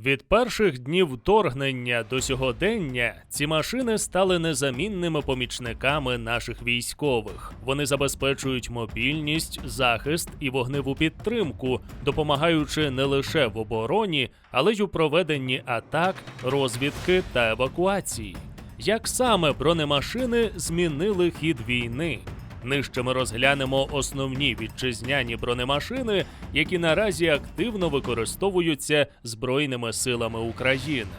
Від перших днів вторгнення до сьогодення ці машини стали незамінними помічниками наших військових. Вони забезпечують мобільність, захист і вогневу підтримку, допомагаючи не лише в обороні, але й у проведенні атак, розвідки та евакуації. Як саме бронемашини змінили хід війни? Нижче ми розглянемо основні вітчизняні бронемашини, які наразі активно використовуються Збройними силами України.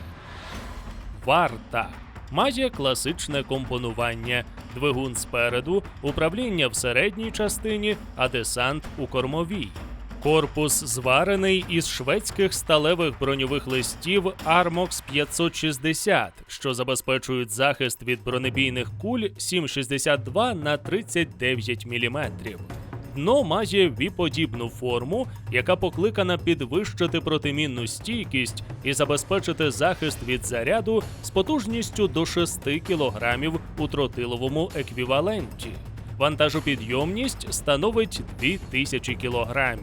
Варта має класичне компонування: двигун спереду, управління в середній частині, а десант у кормовій. Корпус зварений із шведських сталевих броньових листів Armox 560, що забезпечують захист від бронебійних куль 7,62 на 39 мм. Дно має віподібну форму, яка покликана підвищити протимінну стійкість і забезпечити захист від заряду з потужністю до 6 кг у тротиловому еквіваленті. Вантажопідйомність становить 2000 кг.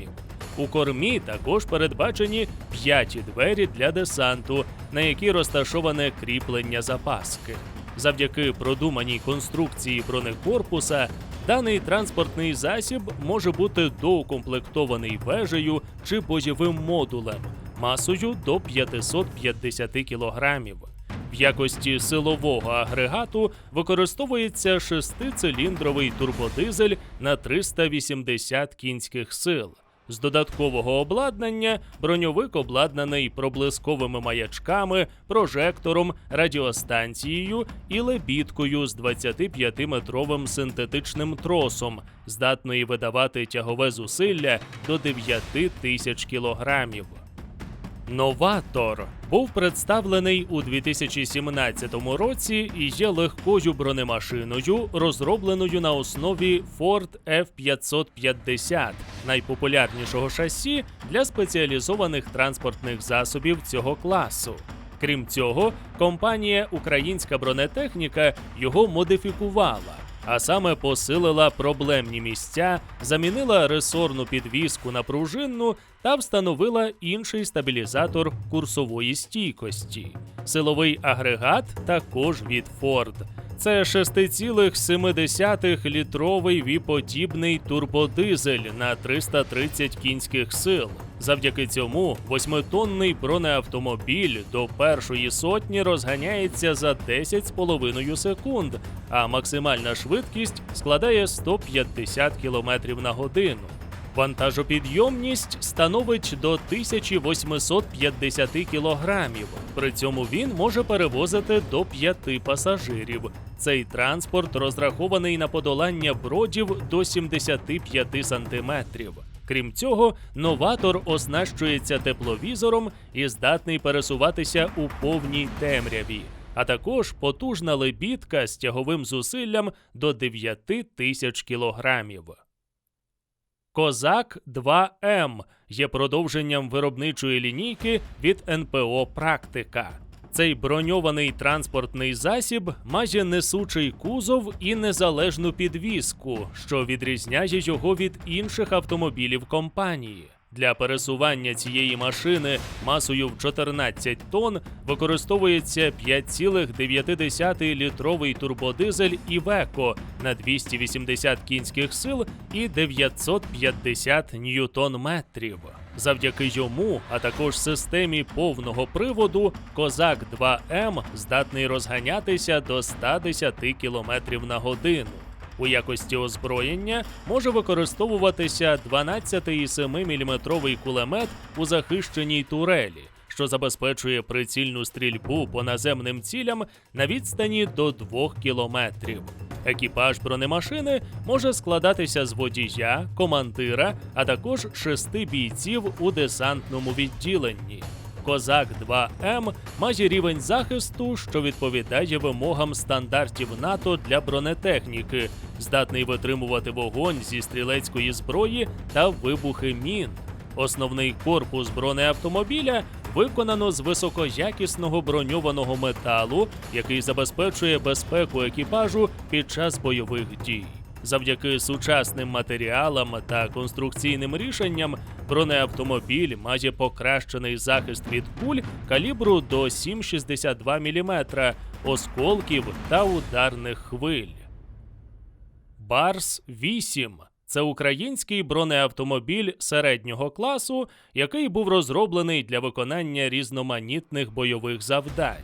У кормі також передбачені п'яті двері для десанту, на які розташоване кріплення запаски. Завдяки продуманій конструкції бронекорпуса даний транспортний засіб може бути доукомплектований вежею чи бойовим модулем масою до 550 кілограмів. В якості силового агрегату використовується шестициліндровий турбодизель на 380 кінських сил. З додаткового обладнання броньовик обладнаний проблисковими маячками, прожектором, радіостанцією і лебідкою з 25-метровим синтетичним тросом, здатної видавати тягове зусилля до 9 тисяч кілограмів. Новатор був представлений у 2017 році і є легкою бронемашиною, розробленою на основі Ford F550, найпопулярнішого шасі для спеціалізованих транспортних засобів цього класу. Крім цього, компанія Українська бронетехніка його модифікувала а саме посилила проблемні місця, замінила ресорну підвіску на пружинну та встановила інший стабілізатор курсової стійкості. Силовий агрегат також від Ford. Це 6,7 літровий віподібний турбодизель на 330 кінських сил. Завдяки цьому восьмитонний бронеавтомобіль до першої сотні розганяється за 10,5 секунд, а максимальна швидкість складає 150 км на годину. Вантажопідйомність становить до 1850 кілограмів. При цьому він може перевозити до 5 пасажирів. Цей транспорт розрахований на подолання бродів до 75 сантиметрів. Крім цього, новатор оснащується тепловізором і здатний пересуватися у повній темряві, а також потужна лебідка з тяговим зусиллям до 9 тисяч кілограмів. Козак 2М є продовженням виробничої лінійки від НПО Практика. Цей броньований транспортний засіб має несучий кузов і незалежну підвіску, що відрізняє його від інших автомобілів компанії. Для пересування цієї машини масою в 14 тонн використовується 5,9 літровий турбодизель Iveco на 280 кінських сил і 950 ньютон-метрів. Завдяки йому, а також системі повного приводу, Козак 2М здатний розганятися до 110 км на годину. У якості озброєння може використовуватися 12,7 мм кулемет у захищеній турелі, що забезпечує прицільну стрільбу по наземним цілям на відстані до 2 кілометрів. Екіпаж бронемашини може складатися з водія, командира, а також шести бійців у десантному відділенні. Козак 2М має рівень захисту, що відповідає вимогам стандартів НАТО для бронетехніки, здатний витримувати вогонь зі стрілецької зброї та вибухи мін. Основний корпус бронеавтомобіля виконано з високоякісного броньованого металу, який забезпечує безпеку екіпажу під час бойових дій. Завдяки сучасним матеріалам та конструкційним рішенням бронеавтомобіль має покращений захист від куль калібру до 7,62 мм, осколків та ударних хвиль. Барс 8 це український бронеавтомобіль середнього класу, який був розроблений для виконання різноманітних бойових завдань.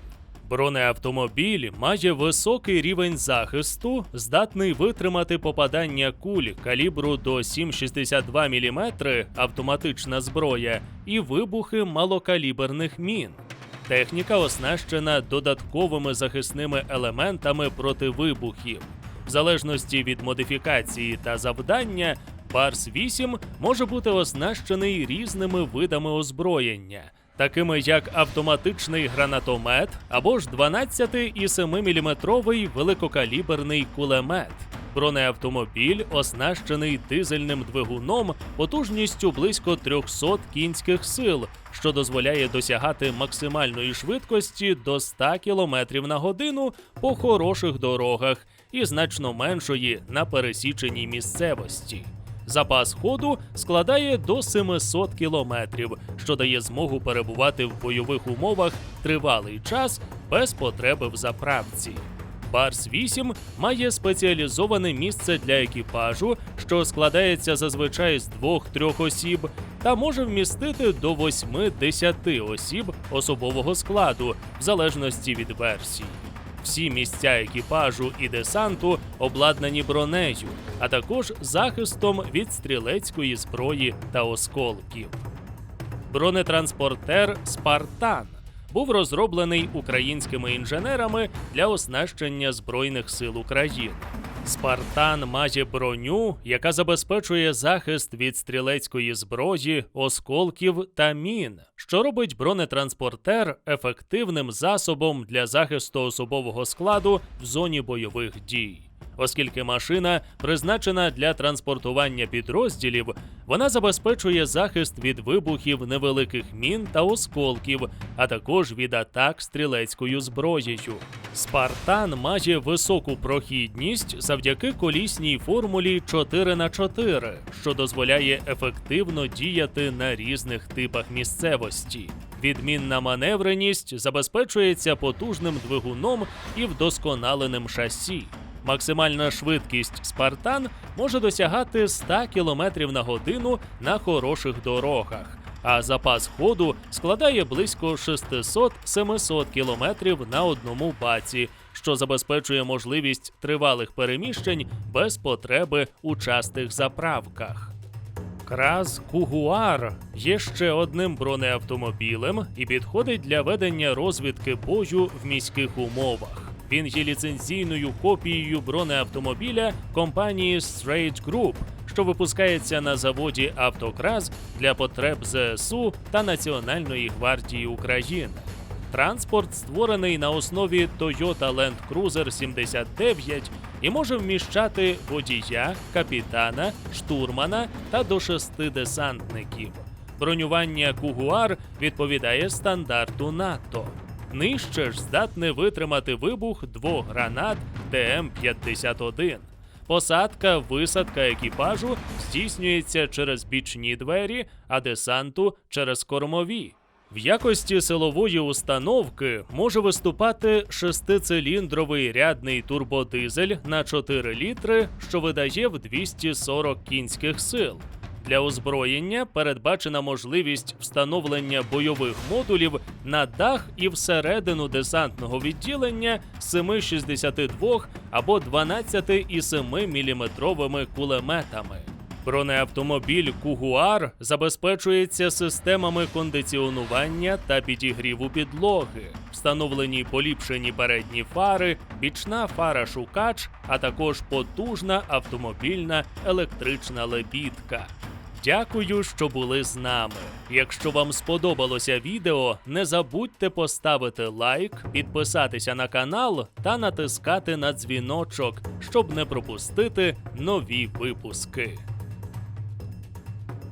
Бронеавтомобіль має високий рівень захисту, здатний витримати попадання куль калібру до 7,62 мм автоматична зброя і вибухи малокаліберних мін. Техніка оснащена додатковими захисними елементами проти вибухів. Залежності від модифікації та завдання, Барс 8 може бути оснащений різними видами озброєння, такими як автоматичний гранатомет або ж 12 і 7 мм великокаліберний кулемет. Бронеавтомобіль оснащений дизельним двигуном потужністю близько 300 кінських сил, що дозволяє досягати максимальної швидкості до 100 км на годину по хороших дорогах і значно меншої на пересіченій місцевості. Запас ходу складає до 700 кілометрів, що дає змогу перебувати в бойових умовах тривалий час без потреби в заправці. Барс 8 має спеціалізоване місце для екіпажу, що складається зазвичай з двох-трьох осіб, та може вмістити до 8-10 осіб особового складу, в залежності від версії. Всі місця екіпажу і десанту обладнані бронею, а також захистом від стрілецької зброї та осколків. Бронетранспортер Спартан був розроблений українськими інженерами для оснащення Збройних сил України. Спартан має броню, яка забезпечує захист від стрілецької зброї, осколків та мін, що робить бронетранспортер ефективним засобом для захисту особового складу в зоні бойових дій. Оскільки машина призначена для транспортування підрозділів, вона забезпечує захист від вибухів невеликих мін та осколків, а також від атак стрілецькою зброєю. Спартан має високу прохідність завдяки колісній формулі 4 х 4 що дозволяє ефективно діяти на різних типах місцевості. Відмінна маневреність забезпечується потужним двигуном і вдосконаленим шасі. Максимальна швидкість Спартан може досягати 100 км на годину на хороших дорогах, а запас ходу складає близько 600-700 км на одному баці, що забезпечує можливість тривалих переміщень без потреби у частих заправках. Краз Кугуар є ще одним бронеавтомобілем і підходить для ведення розвідки бою в міських умовах. Він є ліцензійною копією бронеавтомобіля компанії Straight Group, що випускається на заводі Автокраз для потреб ЗСУ та Національної гвардії України. Транспорт створений на основі Toyota Land Cruiser 79 і може вміщати водія, капітана, штурмана та до шести десантників. Бронювання Кугуар відповідає стандарту НАТО. Нижче ж здатне витримати вибух двох гранат ТМ-51. Посадка, висадка екіпажу здійснюється через бічні двері, а десанту через кормові. В якості силової установки може виступати шестициліндровий рядний турбодизель на 4 літри, що видає в 240 кінських сил. Для озброєння передбачена можливість встановлення бойових модулів на дах і всередину десантного відділення 7,62 або 12,7 мм кулеметами. Бронеавтомобіль Кугуар забезпечується системами кондиціонування та підігріву підлоги, встановлені поліпшені передні фари, бічна фара шукач, а також потужна автомобільна електрична лебідка. Дякую, що були з нами. Якщо вам сподобалося відео, не забудьте поставити лайк, підписатися на канал та натискати на дзвіночок, щоб не пропустити нові випуски.